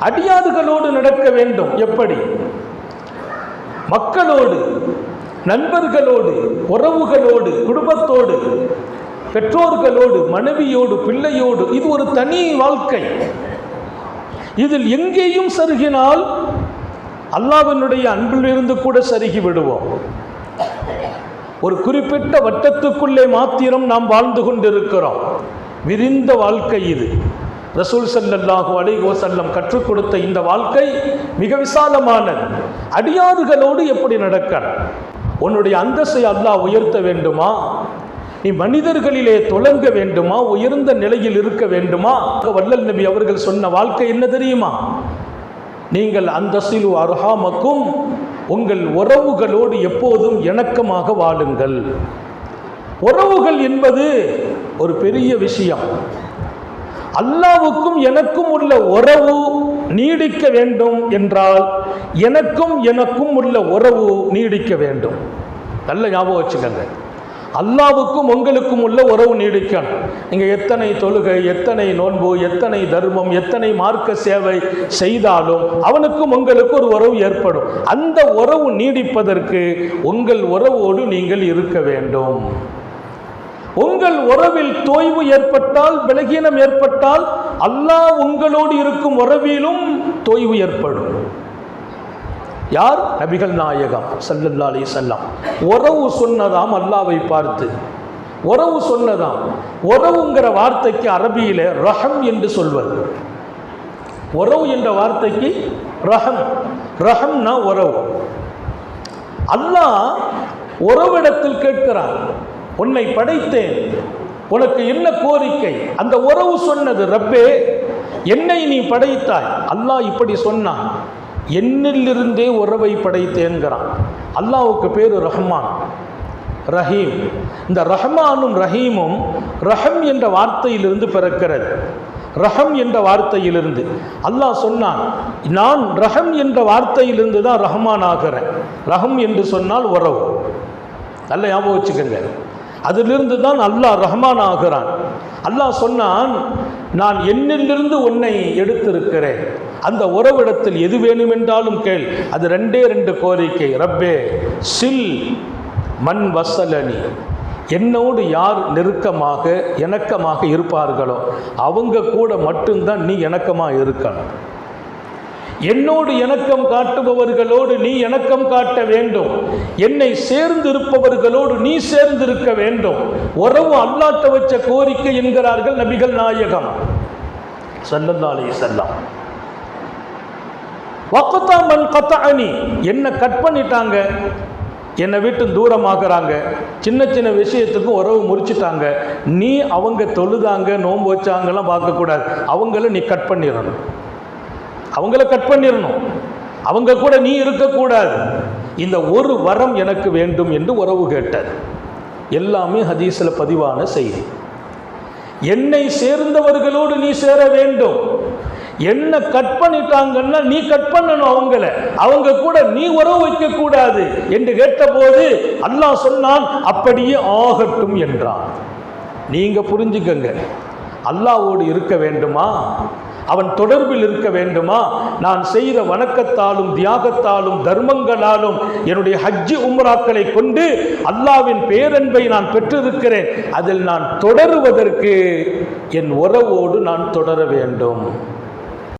அடியாதுகளோடு நடக்க வேண்டும். எப்படி? மக்களோடு நண்பர்களோடு உறவுகளோடு குடும்பத்தோடு பெற்றோர்களோடு மனைவியோடு பிள்ளையோடு இது ஒரு தனி வாழ்க்கை. இதில் எங்கேயும் சருகினால் அல்லாவினுடைய அன்பிலிருந்து கூட சருகி விடுவோம். ஒரு குறிப்பிட்ட வட்டத்துக்குள்ளே மாத்திரம் நாம் வாழ்ந்து கொண்டிருக்கிறோம். விரிந்த வாழ்க்கை இது. ரசூல் சல்லல்லாஹு அலைஹி வஸல்லம் கற்றுக் கொடுத்த இந்த வாழ்க்கை மிக விசாலமானது. அடியாறுகளோடு எப்படி நடக்க? உன்னுடைய அந்தஸ்தை அல்லாஹ் உயர்த்த வேண்டுமா? நீ மனிதர்களிலே தொலங்க வேண்டுமா? உயர்ந்த நிலையில் இருக்க வேண்டுமா? வல்லல் நபி அவர்கள் சொன்ன வாழ்க்கை என்ன தெரியுமா? நீங்கள் அந்தஸ்திலு அருகாமக்கும் உங்கள் உறவுகளோடு எப்போதும் இணக்கமாக வாழுங்கள். உறவுகள் என்பது ஒரு பெரிய விஷயம். அல்லாவுக்கும் எனக்கும் உள்ள உறவு நீடிக்க வேண்டும் என்றால் எனக்கும் எனக்கும் உள்ள உறவு நீடிக்க வேண்டும். நல்ல ஞாபகம் வச்சுக்கோங்க. அல்லாவுக்கும் உங்களுக்கும் உள்ள உறவு நீடிக்கணும். நீங்கள் எத்தனை தொழுகை எத்தனை நோன்பு எத்தனை தர்மம் எத்தனை மார்க்க சேவை செய்தாலும் அவனுக்கும் உங்களுக்கு ஒரு உறவு ஏற்படும். அந்த உறவு நீடிப்பதற்கு உங்கள் உறவோடு நீங்கள் இருக்க வேண்டும். உங்கள் உறவில் தோய்வு ஏற்பட்டால் பலகீனம் ஏற்பட்டால் அல்லாஹ் உங்களோடு இருக்கும் உறவிலும் தோய்வு ஏற்படும். யார்? நபிகள் நாயகம் சல்லல்லா அலி செல்லம் உறவு சொன்னதாம் அல்லாவை பார்த்து. உறவு சொன்னதாம். உறவுங்கிற வார்த்தைக்கு அரபியில ரஹம் என்று சொல்வது. உறவு என்ற வார்த்தைக்கு ரஹம். ரஹம்னா உறவு. அல்லாஹ் உறவிடத்தில் கேட்கிறான். உன்னை படைத்தேன். உனக்கு என்ன கோரிக்கை? அந்த உறவு சொன்னது ரப்பே என்னை நீ படைத்தாய். அல்லாஹ் இப்படி சொன்னான். என்னிலிருந்தே உறவை படைத்தேன்கிறான். அல்லாவுக்கு பேர் ரஹ்மான். ரஹீம். இந்த ரஹ்மானும் ரஹீமும் ரஹம் என்ற வார்த்தையிலிருந்து பிறக்கிறது. ரஹம் என்ற வார்த்தையிலிருந்து. அல்லாஹ் சொன்னான் நான் ரஹம் என்ற வார்த்தையிலிருந்து தான் ரஹ்மான் ஆகிறேன். ரஹம் என்று சொன்னால் உறவு. நல்ல ஞாபகம் வச்சுக்கோங்க. அதிலிருந்து தான் அல்லாஹ் ரஹ்மான் ஆகிறான். அல்லாஹ் சொன்னான் நான் என்னிலிருந்து உன்னை எடுத்திருக்கிறேன். அந்த உறவிடத்தில் எது வேணுமென்றாலும் கேள். அது ரெண்டே ரெண்டு கோரிக்கை. ரப்பே சில் மண் வசலனி. என்னோடு யார் நெருக்கமாக இணக்கமாக இருப்பார்களோ அவங்க கூட மட்டும்தான் நீ இணக்கமாக இருக்கணும். என்னோடு இணக்கம் காட்டுபவர்களோடு நீ இணக்கம் காட்ட வேண்டும். என்னை சேர்ந்திருப்பவர்களோடு நீ சேர்ந்திருக்க வேண்டும். உறவு அல்லாட்ட வச்ச கோரிக்கை என்கிறார்கள் நபிகள் நாயகம். சல்லல்லாலே செல்லாம் வக்குத்தா கத்த அணி என்ன கட் பண்ணிட்டாங்க? என்னை விட்டு தூரமாகறாங்க. சின்ன சின்ன விஷயத்துக்கும் உறவு முறிச்சிட்டாங்க. நீ அவங்க தொழுதாங்க நோன்பு வச்சாங்கலாம் பார்க்கக்கூடாது. அவங்கள நீ கட் பண்ணிடணும். அவங்கள கட் பண்ணிடணும் அவங்க கூட நீ இருக்கக்கூடாது. இந்த ஒரு வரம் எனக்கு வேண்டும் என்று உறவு கேட்டார் எல்லாமே ஹதீஸில் பதிவான செய்தி. என்னை சேர்ந்தவர்களோடு நீ சேர வேண்டும். என்ன கட் பண்ணிட்டாங்கன்னா நீ கட் பண்ணணும் அவங்கள. அவங்க கூட நீ உறவு வைக்கக்கூடாது என்று கேட்டபோது அல்லாஹ் சொன்னான் அப்படியே ஆகட்டும் என்றான். நீங்கள் புரிஞ்சுக்கங்க. அல்லாவோடு இருக்க வேண்டுமா? அவன் தொடர்பில் இருக்க வேண்டுமா? நான் செய்த வணக்கத்தாலும் தியாகத்தாலும் தர்மங்களாலும் என்னுடைய ஹஜ்ஜி உம்ராக்களை கொண்டு அல்லாவின் பேரன்பை நான் பெற்றிருக்கிறேன். அதில் நான் தொடருவதற்கு என் உறவோடு நான் தொடர வேண்டும்.